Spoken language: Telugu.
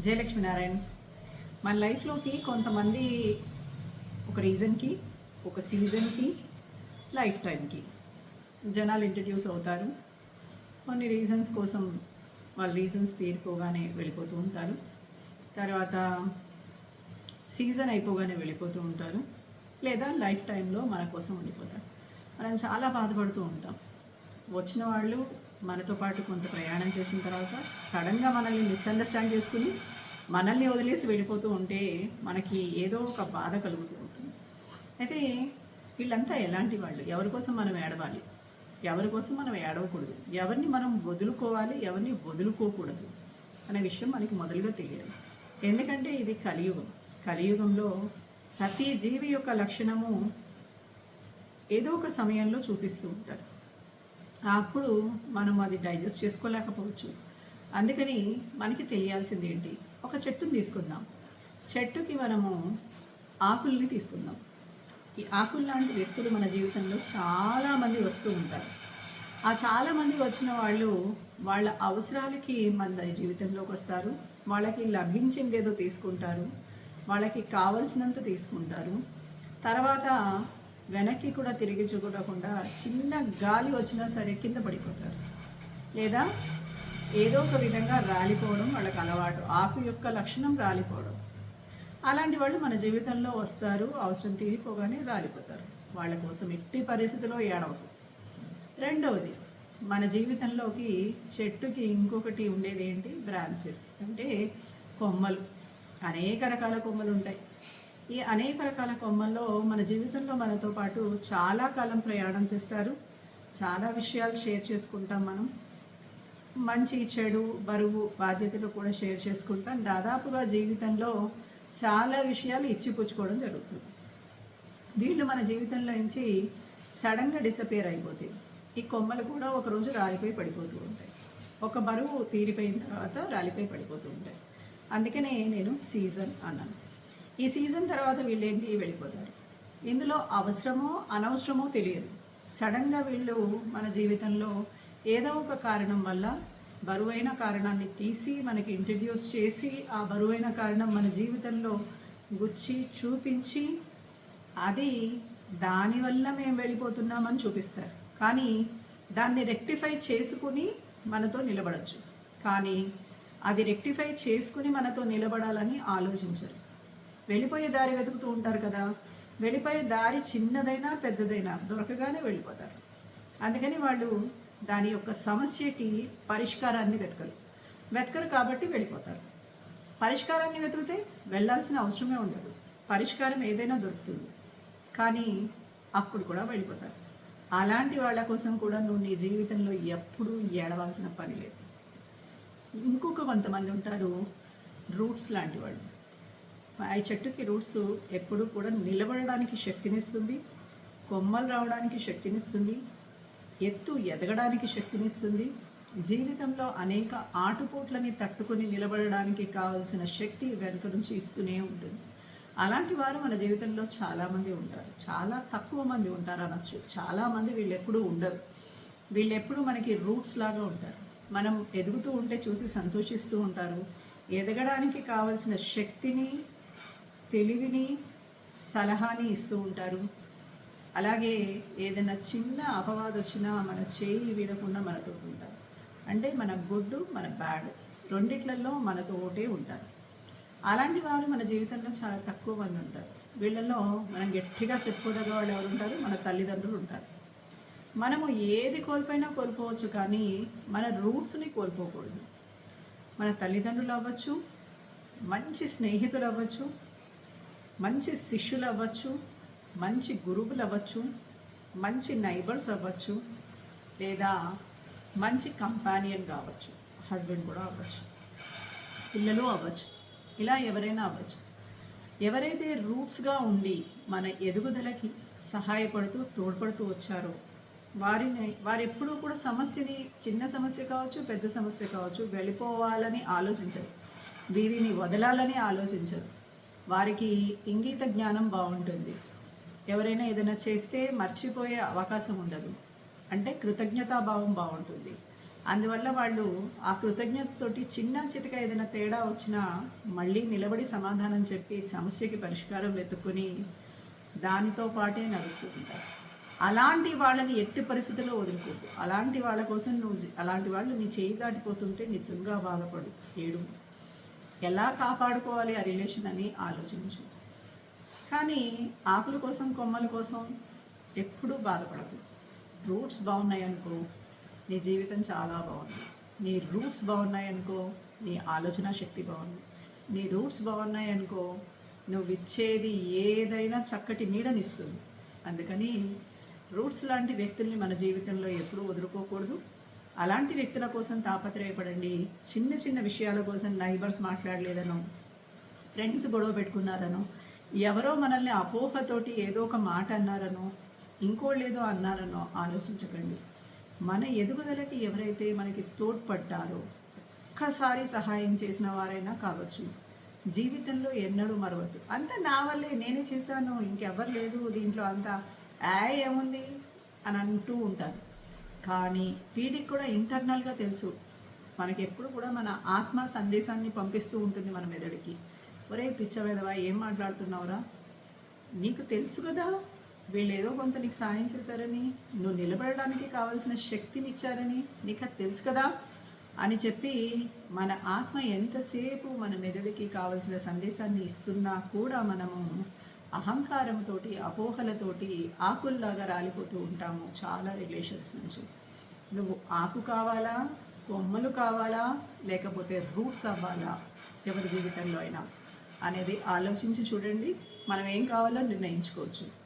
జయలక్ష్మి నారాయణ్ మన లైఫ్లోకి కొంతమంది ఒక రీజన్కి ఒక సీజన్కి లైఫ్ టైంకి జనాలు ఇంట్రడ్యూస్ అవుతారు. కొన్ని రీజన్స్ కోసం వాళ్ళ రీజన్స్ తీరిపోగానే వెళ్ళిపోతూ ఉంటారు. తర్వాత సీజన్ అయిపోగానే వెళ్ళిపోతూ ఉంటారు. లేదా లైఫ్ టైంలో మన కోసం ఉండిపోతారు. మనం చాలా బాధపడుతూ ఉంటాం. వచ్చిన వాళ్ళు మనతో పాటు కొంత ప్రయాణం చేసిన తర్వాత సడన్గా మనల్ని మిస్అండర్స్టాండ్ చేసుకుని మనల్ని వదిలేసి వెళ్ళిపోతూ ఉంటే మనకి ఏదో ఒక బాధ కలుగుతూ ఉంటుంది. అయితే వీళ్ళంతా ఎలాంటి వాళ్ళు? ఎవరి కోసం మనం ఏడవాలి? ఎవరి కోసం మనం ఏడవకూడదు? ఎవరిని మనం వదులుకోవాలి? ఎవరిని వదులుకోకూడదు? అనే విషయం మనకి మొదలుగా తెలియాలి ఎందుకంటే ఇది కలియుగం. కలియుగంలో ప్రతి జీవి యొక్క లక్షణము ఏదో ఒక సమయంలో చూపిస్తూ ఉంటారు. అప్పుడు మనం అది డైజెస్ట్ చేసుకోలేకపోవచ్చు. అందుకని మనకి తెలియాల్సింది ఏంటి? ఒక చెట్టుని తీసుకుందాం. చెట్టుకి మనము ఆకుల్ని తీసుకుందాం. ఈ ఆకులు లాంటి వ్యక్తులు మన జీవితంలో చాలామంది వస్తూ ఉంటారు. ఆ చాలామంది వచ్చిన వాళ్ళు వాళ్ళ అవసరాలకి మన జీవితంలోకి వస్తారు. వాళ్ళకి లభించింది ఏదో తీసుకుంటారు. వాళ్ళకి కావలసినంత తీసుకుంటారు. తర్వాత వెనక్కి కూడా తిరిగి చూడకుండా చిన్న గాలి వచ్చినా సరే కింద పడిపోతారు. లేదా ఏదో ఒక విధంగా రాలిపోవడం వాళ్ళకి అలవాటు ఆకు యొక్క లక్షణం రాలిపోవడం. అలాంటి వాళ్ళు మన జీవితంలో వస్తారు అవసరం తీరిపోగానే రాలిపోతారు. వాళ్ళ కోసం ఎట్టి పరిస్థితిలో ఏడవదు. రెండవది మన జీవితంలోకి చెట్టుకి ఇంకొకటి ఉండేది ఏంటి బ్రాంచెస్ అంటే కొమ్మలు. అనేక రకాల కొమ్మలు ఉంటాయి. ఈ అనేక రకాల కొమ్మల్లో మన జీవితంలో మనతో పాటు చాలా కాలం ప్రయాణం చేస్తారు. చాలా విషయాలు షేర్ చేసుకుంటాం మనం. మంచి చెడు బరువు బాధ్యతలు కూడా షేర్ చేసుకుంటాం. దాదాపుగా జీవితంలో చాలా విషయాలు ఇచ్చిపుచ్చుకోవడం జరుగుతుంది. వీళ్ళు మన జీవితంలో నుంచి సడన్గా డిసపేర్ అయిపోతాయి ఈ కొమ్మలు కూడా ఒకరోజు రాలిపోయి పడిపోతూ ఉంటాయి. ఒక బరువు తీరిపోయిన తర్వాత రాలిపోయి పడిపోతూ ఉంటాయి. అందుకనే నేను సీజన్ అన్నాను. ఈ సీజన్ తర్వాత వీళ్ళేంటి వెళ్ళిపోతారు. ఇందులో అవసరమో అనవసరమో తెలియదు. సడన్గా వీళ్ళు మన జీవితంలో ఏదో ఒక కారణం వల్ల బరువైన కారణాన్ని తీసి మనకి ఇంట్రడ్యూస్ చేసి ఆ బరువైన కారణం మన జీవితంలో గుచ్చి చూపించి అది దానివల్ల మేము వెళ్ళిపోతున్నామని చూపిస్తారు. కానీ దాన్ని రెక్టిఫై చేసుకుని మనతో నిలబడచ్చు. కానీ అది రెక్టిఫై చేసుకుని మనతో నిలబడాలని ఆలోచించరు. వెళ్ళిపోయే దారి వెతుకుతూ ఉంటారు కదా. వెళ్ళిపోయే దారి చిన్నదైనా పెద్దదైనా దొరకగానే వెళ్ళిపోతారు. అందుకని వాళ్ళు దాని యొక్క సమస్యకి పరిష్కారాన్ని వెతకరు. వెతకరు కాబట్టి వెళ్ళిపోతారు. పరిష్కారాన్ని వెతికితే వెళ్ళాల్సిన అవసరమే ఉండదు. పరిష్కారం ఏదైనా దొరుకుతుంది. కానీ అప్పుడు కూడా వెళ్ళిపోతారు. అలాంటి వాళ్ళ కోసం కూడా నువ్వు నీ జీవితంలో ఎప్పుడూ ఏడవాల్సిన పని లేదు. ఇంకొక కొంతమంది ఉంటారు రూట్స్ లాంటి వాళ్ళు. ఆ చెట్టుకి రూట్స్ ఎప్పుడూ కూడా నిలబడడానికి శక్తినిస్తుంది కొమ్మలు రావడానికి శక్తినిస్తుంది ఎత్తు ఎదగడానికి శక్తినిస్తుంది. జీవితంలో అనేక ఆటుపోట్లని తట్టుకొని నిలబడడానికి కావలసిన శక్తి వెనుక నుంచి ఇస్తూనే ఉంటుంది. అలాంటి వారు మన జీవితంలో చాలామంది ఉంటారు. చాలా తక్కువ మంది ఉంటారు అనొచ్చు. చాలామంది వీళ్ళు ఎప్పుడూ ఉండరు. వీళ్ళు ఎప్పుడూ మనకి రూట్స్ లాగా ఉంటారు. మనం ఎదుగుతూ ఉంటే చూసి సంతోషిస్తూ ఉంటారు. ఎదగడానికి కావలసిన శక్తిని తెలివిని సలహాని ఇస్తూ ఉంటారు. అలాగే ఏదైనా చిన్న అపవాదం వచ్చినా మన చేయి వీడకుండా మనతో ఉంటారు. అంటే మన గుడ్ మన బ్యాడ్ రెండిట్లలో మనతో ఒకటే ఉంటారు. అలాంటి వారు మన జీవితంలో చాలా తక్కువ మంది ఉంటారు. వీళ్ళల్లో మనం గట్టిగా చెప్పుకోదగ్గ వాళ్ళు ఎవరు ఉంటారు? మన తల్లిదండ్రులు ఉంటారు. మనము ఏది కోల్పోయినా కోల్పోవచ్చు కానీ మన రూట్స్ని కోల్పోకూడదు. మన తల్లిదండ్రులు అవ్వచ్చు మంచి స్నేహితులు అవ్వచ్చు మంచి శిష్యులు అవ్వచ్చు మంచి గురువులు అవ్వచ్చు మంచి నైబర్స్ అవ్వచ్చు లేదా మంచి కంపానియన్ కావచ్చు హస్బెండ్ కూడా అవ్వచ్చు పిల్లలు అవ్వచ్చు ఇలా ఎవరైనా అవ్వచ్చు. ఎవరైతే రూట్స్గా ఉండి మన ఎదుగుదలకి సహాయపడుతూ తోడ్పడుతూ వచ్చారో వారిని వారు ఎప్పుడూ కూడా సమస్యని చిన్న సమస్య కావచ్చు పెద్ద సమస్య కావచ్చు వెళ్ళిపోవాలని ఆలోచించరు. వీరిని వదలాలని ఆలోచించరు. వారికి ఇంగిత జ్ఞానం బాగుంటుంది. ఎవరైనా ఏదైనా చేస్తే మర్చిపోయే అవకాశం ఉండదు. అంటే కృతజ్ఞతాభావం బాగుంటుంది. అందువల్ల వాళ్ళు ఆ కృతజ్ఞతతోటి చిన్న చితక ఏదైనా తేడా వచ్చినా మళ్ళీ నిలబడి సమాధానం చెప్పి సమస్యకి పరిష్కారం వెతుక్కుని దానితో పాటే నడుస్తుంటారు. అలాంటి వాళ్ళని ఎట్టి పరిస్థితుల్లో వదులుకోకు. అలాంటి వాళ్ళ కోసం నువ్వు అలాంటి వాళ్ళు నీ చేయి దాటిపోతుంటే నిజంగా బాధపడు ఏడు ఎలా కాపాడుకోవాలి ఆ రిలేషన్ అని ఆలోచించు. కానీ ఆకుల కోసం కొమ్మల కోసం ఎప్పుడూ బాధపడకు. రూట్స్ బాగున్నాయి అనుకో నీ జీవితం చాలా బాగుంది. నీ రూట్స్ బాగున్నాయి అనుకో నీ ఆలోచన శక్తి బాగుంది. నీ రూట్స్ బాగున్నాయి అనుకో నువ్వు ఇచ్చేది ఏదైనా చక్కటి నీడనిస్తుంది. అందుకని రూట్స్ లాంటి వ్యక్తుల్ని మన జీవితంలో ఎప్పుడూ వదులుకోకూడదు. అలాంటి వ్యక్తుల కోసం తాపత్రయపడండి. చిన్న చిన్న విషయాల కోసం నైబర్స్ మాట్లాడలేదనో ఫ్రెండ్స్ గొడవ పెట్టుకున్నారనో ఎవరో మనల్ని అపోహతోటి ఏదో ఒక మాట అన్నారనో ఇంకోళ్ళేదో అన్నారనో ఆలోచించకండి. మన ఎదుగుదలకి ఎవరైతే మనకి తోడ్పడ్డారో ఒక్కసారి సహాయం చేసిన వారైనా కావచ్చు. జీవితంలో ఎన్నడూ మరవద్దు. అంతా నా వల్లే నేనే చేశాను ఇంకెవ్వరు లేదు దీంట్లో అంతా ఏ ఏముంది? అని అంటూ ఉంటారు. కానీ పీడికి కూడా ఇంటర్నల్గా తెలుసు. మనకి ఎప్పుడు కూడా మన ఆత్మ సందేశాన్ని పంపిస్తూ ఉంటుంది మన మెదడుకి. ఒరే పిచ్చవేదవా ఏం మాట్లాడుతున్నావురా? నీకు తెలుసు కదా వీళ్ళు ఏదో కొంత నీకు సాయం చేశారని నువ్వు నిలబడడానికి కావాల్సిన శక్తిని ఇచ్చారని నీకు అది తెలుసు కదా అని చెప్పి మన ఆత్మ ఎంతసేపు మన మెదడుకి కావలసిన సందేశాన్ని ఇస్తున్నా కూడా మనము అహంకారంతోటి అపోహలతోటి ఆకుల్లాగా రాలిపోతూ ఉంటాము చాలా రిలేషన్స్ నుంచి. నువ్వు ఆకు కావాలా కొమ్మలు కావాలా లేకపోతే రూట్స్ అవ్వాలా ఎవరి జీవితంలో అయినా అనేది ఆలోచించి చూడండి. మనం ఏం కావాలో నిర్ణయించుకోవచ్చు.